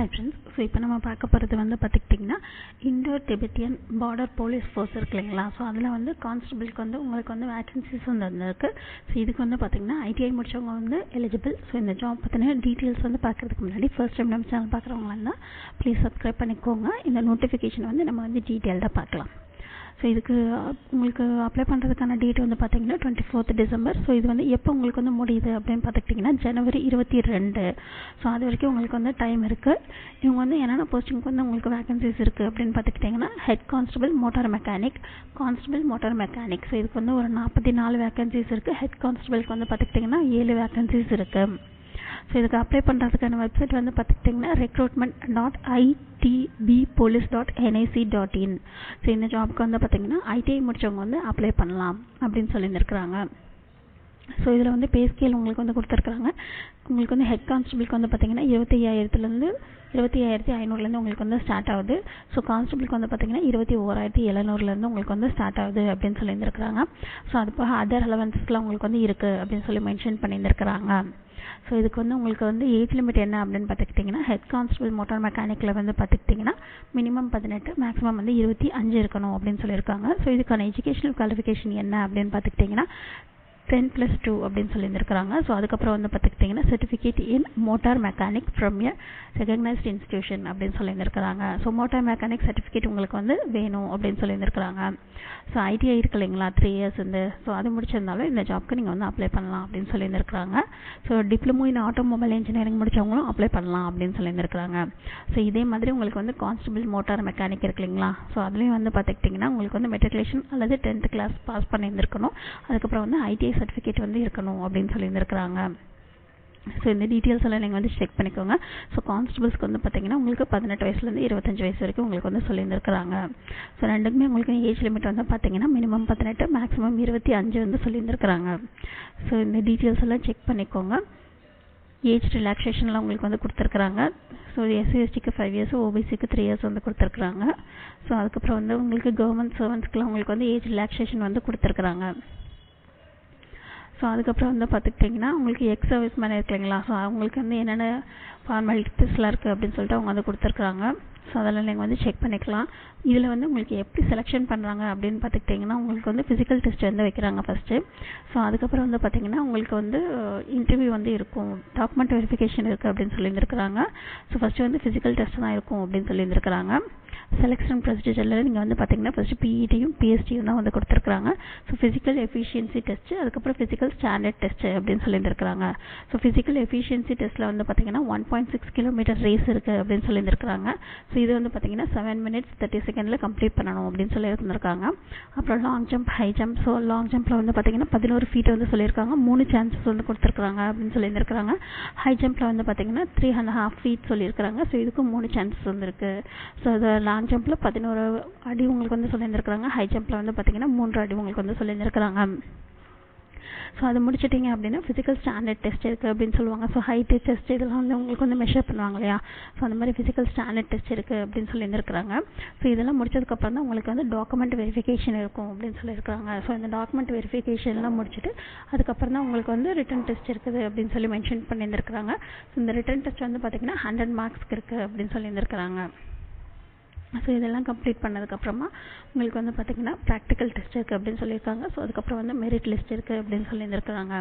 Hi friends so இப்போ நம்ம பார்க்க போகிறது வந்து பார்த்துக்கிட்டிங்கன்னா Indo Tibetan border police force இருக்கு இல்லைங்களா? ஸோ அதில் வந்து கான்ஸ்டபிளுக்கு வந்து உங்களுக்கு வந்து வேகன்சிஸ் வந்து வந்திருக்கு. ஸோ இதுக்கு வந்து பார்த்திங்கன்னா ஐடிஐ முடிச்சவங்க வந்து எலிஜிபிள் ஸோ இந்த ஜாப் பற்றின டீட்டெயில்ஸ் வந்து பார்க்குறதுக்கு முன்னாடி ஃபர்ஸ்ட் டைம் நம்ம சேனல் பார்க்குறவங்களா இருந்தால் ப்ளீஸ் சப்ஸ்கிரைப் பண்ணிக்கோங்க. இந்த நோட்டிஃபிகேஷன் வந்து நம்ம வந்து டீட்டெயில்டாக பார்க்கலாம். ஸோ இதுக்கு உங்களுக்கு அப்ளை பண்ணுறதுக்கான டேட் வந்து பார்த்தீங்கன்னா டுவெண்ட்டி ஃபோர்த் டிசம்பர் ஸோ இது வந்து எப்போ உங்களுக்கு வந்து முடியுது அப்படின்னு பார்த்துக்கிட்டிங்கன்னா ஜனவரி இருபத்தி ரெண்டு. ஸோ அது வரைக்கும் உங்களுக்கு வந்து டைம் இருக்குது இவங்க வந்து என்னென்ன போஸ்டிங்க்கு வந்து உங்களுக்கு வேகன்சிஸ் இருக்குது அப்படின்னு பார்த்துக்கிட்டிங்கன்னா head constable motor mechanic constable motor mechanic so இதுக்கு வந்து ஒரு நாற்பத்தி நாலு வேகன்சிஸ் இருக்குது ஹெட் கான்ஸ்டபிளுக்கு வந்து பார்த்துக்கிட்டிங்கன்னா ஏழு வேகன்சிஸ் இருக்குது ஸோ இதுக்கு அப்ளை பண்ணுறதுக்கான வெப்சைட் வந்து பார்த்துக்கிட்டிங்கன்னா recruitment dot ITBP police dot NIC dot in so இந்த ஜாப்க்கு வந்து பார்த்திங்கன்னா ஐடிஐ முடித்தவங்க வந்து அப்ளை பண்ணலாம் அப்படின்னு சொல்லியிருந்துருக்குறாங்க. ஸோ இதில் வந்து பே ஸ்கேல் உங்களுக்கு வந்து கொடுத்துருக்குறாங்க. உங்களுக்கு வந்து ஹெட் கான்ஸ்டபிளுக்கு வந்து பார்த்திங்கன்னா இருபத்தி ஐயாயிரத்துலேருந்து இருபத்தி ஐயாயிரத்தி ஐநூறுலேருந்து உங்களுக்கு வந்து ஸ்டார்ட் ஆகுது. ஸோ கான்ஸ்டபிளுக்கு வந்து பார்த்திங்கன்னா இருபத்தி ஓராயிரத்தி எழுநூறுலேருந்து உங்களுக்கு வந்து ஸ்டார்ட் ஆகுது அப்படின்னு சொல்லியிருந்துருக்குறாங்க. ஸோ அது போக அதர் அலவன்சஸ்லாம் உங்களுக்கு வந்து இருக்குது அப்படின்னு சொல்லி மென்ஷன் பண்ணியிருந்துருக்குறாங்க. ஸோ இதுக்கு வந்து உங்களுக்கு வந்து ஏஜ் லிமிட் என்ன அப்படின்னு பார்த்துக்கிட்டிங்கன்னா ஹெட் கான்ஸ்டபிள் மோட்டார் மெக்கானிக்கில் வந்து பார்த்துக்கிட்டிங்கன்னா மினிமம் பதினெட்டு மேக்ஸிமம் வந்து இருபத்தி அஞ்சு இருக்கணும் அப்படின்னு சொல்லியிருக்காங்க. ஸோ இதுக்கான எஜுகேஷனல் குவாலிஃபிகேஷன் என்ன அப்படின்னு பார்த்துக்கிட்டிங்கன்னா டென் ப்ளஸ் டூ அப்படின்னு சொல்லியிருந்துருக்காங்க ஸோ அதுக்கப்புறம் வந்து பார்த்துக்கிட்டிங்கன்னா certificate in motor mechanic from a recognised institution அப்படின்னு சொல்லியிருந்துருக்காங்க ஸோ மோட்டார் மெக்கானிக் சர்டிஃபிகேட் உங்களுக்கு வந்து வேணும் அப்படின்னு சொல்லியிருந்துருக்காங்க ஸோ ஐடிஐ இருக்கு இல்லைங்களா? த்ரீ இயர்ஸ் வந்து ஸோ அது முடிச்சிருந்தாலும் இந்த ஜாப்க்கு நீங்கள் வந்து அப்ளை பண்ணலாம் அப்படின்னு சொல்லியிருந்துருக்காங்க so diploma in automobile engineering முடிச்சவங்களும் apply பண்ணலாம் அப்படின்னு சொல்லியிருந்துருக்காங்க ஸோ இதே மாதிரி உங்களுக்கு வந்து கான்ஸ்டபிள் மோட்டார் மெக்கானிக் இருக்கு இல்லைங்களா? ஸோ அதுலேயும் வந்து பார்த்துக்கிட்டிங்கன்னா உங்களுக்கு வந்து மெட்ரிகுலேஷன் அல்லது டென்த் கிளாஸ் பாஸ் பண்ணியிருந்துருக்கணும். அதுக்கப்புறம் வந்து ஐடிஐ சர்டிஃபிகேட் வந்து இருக்கணும் அப்படின்னு சொல்லியிருந்துருக்குறாங்க. ஸோ இந்த டீட்டெயில்ஸ் எல்லாம் நீங்கள் வந்து செக் பண்ணிக்கோங்க. ஸோ கான்ஸ்டபிள்ஸ்க்கு வந்து பார்த்தீங்கன்னா உங்களுக்கு பதினெட்டு வயசுலேருந்து இருபத்தஞ்சு வயசு வரைக்கும் உங்களுக்கு வந்து சொல்லியிருந்துருக்காங்க ஸோ ரெண்டுக்குமே உங்களுக்கு ஏஜ் லிமிட் வந்து பார்த்தீங்கன்னா மினிமம் பதினெட்டு மேக்ஸிமம் இருபத்தி அஞ்சு வந்து சொல்லியிருந்துருக்காங்க ஸோ இந்த டீட்டெயில்ஸ் எல்லாம் செக் பண்ணிக்கோங்க. ஏஜ் ரிலாக்ஸேஷன்லாம் உங்களுக்கு வந்து கொடுத்துருக்குறாங்க. ஸோ எஸ்சிஎஸ்டிக்கு ஃபைவ் இயர்ஸ் ஓபிசிக்கு த்ரீ இயர்ஸ் வந்து கொடுத்துருக்குறாங்க. ஸோ அதுக்கப்புறம் வந்து உங்களுக்கு கவர்மெண்ட் சர்வன்ஸ்க்குலாம் உங்களுக்கு வந்து ஏஜ் ரிலாக்ஸேஷன் வந்து கொடுத்துருக்குறாங்க. ஸோ அதுக்கப்புறம் வந்து பார்த்துக்கிட்டிங்கன்னா உங்களுக்கு எக்ஸ் சர்வீஸ் மேன் இருக்கு இல்லைங்களா ஸோ அவங்களுக்கு வந்து என்னென்ன ஃபார்மாலிட்டிஸ்லாம் இருக்குது அப்படின்னு சொல்லிட்டு அவங்க வந்து கொடுத்துருக்குறாங்க. ஸோ அதெல்லாம் நீங்கள் வந்து செக் பண்ணிக்கலாம். இதில் வந்து உங்களுக்கு எப்படி செலெக்ஷன் பண்ணுறாங்க அப்படின்னு பார்த்துக்கிட்டிங்கன்னா உங்களுக்கு வந்து ஃபிசிக்கல் டெஸ்ட் வந்து வைக்கிறாங்க ஃபஸ்ட்டு ஸோ அதுக்கப்புறம் வந்து பார்த்திங்கன்னா உங்களுக்கு வந்து இன்டர்வியூ வந்து இருக்கும். டாக்குமெண்ட் வெரிஃபிகேஷன் இருக்குது அப்படின்னு சொல்லியிருந்துருக்குறாங்க. ஸோ ஃபஸ்ட்டு வந்து ஃபிசிக்கல் டெஸ்ட் தான் இருக்கும் அப்படின்னு சொல்லியிருந்துருக்குறாங்க. செலெக்ஷன் ப்ரொசீஜரில் நீங்கள் வந்து பார்த்தீங்கன்னா ஃபஸ்ட்டு பிஇடியும் பிஎஸ்டியும் தான் வந்து கொடுத்துருக்குறாங்க. ஸோ ஃபிசிக்கல் எஃபிஷியன்சி டெஸ்ட்டு அதுக்கப்புறம் ஃபிசிக்கல் ஸ்டாண்டர்ட் டெஸ்ட்டு அப்படின்னு சொல்லியிருந்துருக்குறாங்க. ஸோ ஃபிசிக்கல் எஃபிஷியன்சி டெஸ்ட்டில் வந்து பார்த்தீங்கன்னா one point six kilometre race இருக்குது அப்படின்னு சொல்லியிருந்துருக்குறாங்க. ஸோ இது வந்து பார்த்தீங்கன்னா செவன் மினிட்ஸ் தேர்ட்டி செகண்டில் கம்ப்ளீட் பண்ணணும் அப்படின்னு சொல்லியிருந்துருக்காங்க. அப்புறம் long jump high jump so long ஜம்ப்பில் வந்து பார்த்தீங்கன்னா பதினோரு ஃபீட் வந்து சொல்லியிருக்காங்க. மூணு சான்சஸ் வந்து கொடுத்துருக்குறாங்க அப்படின்னு சொல்லியிருந்துருக்காங்க ஹை ஜம்ப்பில் வந்து பார்த்தீங்கன்னா த்ரீ அண்ட் ஹாஃப் ஃபீட் சொல்லியிருக்காங்க ஸோ இதுக்கும் மூணு சான்சஸ் வந்துருக்கு ஸோ அது லாங் ஜம்ப்பில் பதினோரு அடி உங்களுக்கு வந்து சொல்லியிருந்துருக்குறாங்க. ஹை ஜம்பில் வந்து பார்த்தீங்கன்னா மூன்று அடி உங்களுக்கு வந்து சொல்லியிருந்துருக்குறாங்க. ஸோ அது முடிச்சிட்டிங்க அப்படின்னா ஃபிசிக்கல் ஸ்டாண்டர்ட் டெஸ்ட் இருக்குது அப்படின்னு சொல்லுவாங்க. ஸோ ஹைட்டு டெஸ்ட் இதெல்லாம் வந்து உங்களுக்கு வந்து மெஷர் பண்ணுவாங்க இல்லையா? ஸோ அந்த மாதிரி ஃபிசிக்கல் ஸ்டாண்டர்ட் டெஸ்ட் இருக்குது அப்படின்னு சொல்லியிருந்துருக்குறாங்க. ஸோ இதெல்லாம் முடிச்சதுக்கப்புறம் தான் உங்களுக்கு வந்து டாக்குமெண்ட் வெரிஃபிகேஷன் இருக்கும் அப்படின்னு சொல்லியிருக்காங்க ஸோ இந்த டாக்குமெண்ட் வெரிஃபிகேஷன்லாம் முடிச்சுட்டு அதுக்கப்புறம் தான் உங்களுக்கு வந்து ரிட்டன் டெஸ்ட் இருக்குது அப்படின்னு சொல்லி மென்ஷன் பண்ணியிருந்துருக்குறாங்க. ஸோ இந்த ரிட்டன் டெஸ்ட் வந்து பார்த்திங்கன்னா ஹண்ட்ரட் மார்க்ஸ்க்கு இருக்குது அப்படின்னு சொல்லியிருந்துருக்குறாங்க. ஸோ இதெல்லாம் கம்ப்ளீட் பண்ணதுக்கப்புறமா உங்களுக்கு வந்து பார்த்திங்கன்னா ப்ராக்டிக்கல் டெஸ்ட் இருக்குது அப்படின்னு சொல்லியிருக்காங்க. ஸோ அதுக்கப்புறம் வந்து மெரிட் லிஸ்ட் இருக்குது அப்படின்னு சொல்லியிருந்துருக்குறாங்க.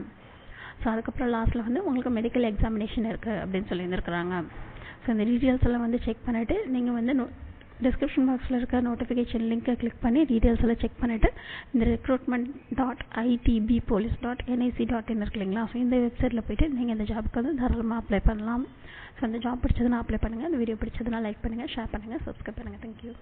ஸோ அதுக்கப்புறம் லாஸ்ட்டில் வந்து உங்களுக்கு மெடிக்கல் எக்ஸாமினேஷன் இருக்குது அப்படின்னு சொல்லியிருந்துருக்குறாங்க. ஸோ இந்த டீட்டெயில்ஸ் எல்லாம் வந்து செக் பண்ணிவிட்டு நீங்கள் வந்து டிஸ்கிரிப்ஷன் பாக்ஸில் இருக்க நோட்டிஃபிகேஷன் லிங்க்கை கிளிக் பண்ணி டீட்டெயில்ஸ் எல்லாம் செக் பண்ணிவிட்டு இந்த recruitment dot ITBP police dot NIC dot in இருக்கு இல்லைங்களா? ஸோ இந்த வெப்சைட்டில் போய்ட்டு நீங்கள் இந்த ஜாபுக்கு வந்து தாராளமாக அப்ளை பண்ணலாம். ஸோ அந்த ஜாப் பிடிச்சதுன்னா அப்ளை பண்ணுங்கள் இந்த வீடியோ பிடிச்சதுன்னா லைக் பண்ணுங்கள் ஷேர் பண்ணுங்கள் சப்ஸ்கிரைப் பண்ணுங்கள் தேங்க்யூ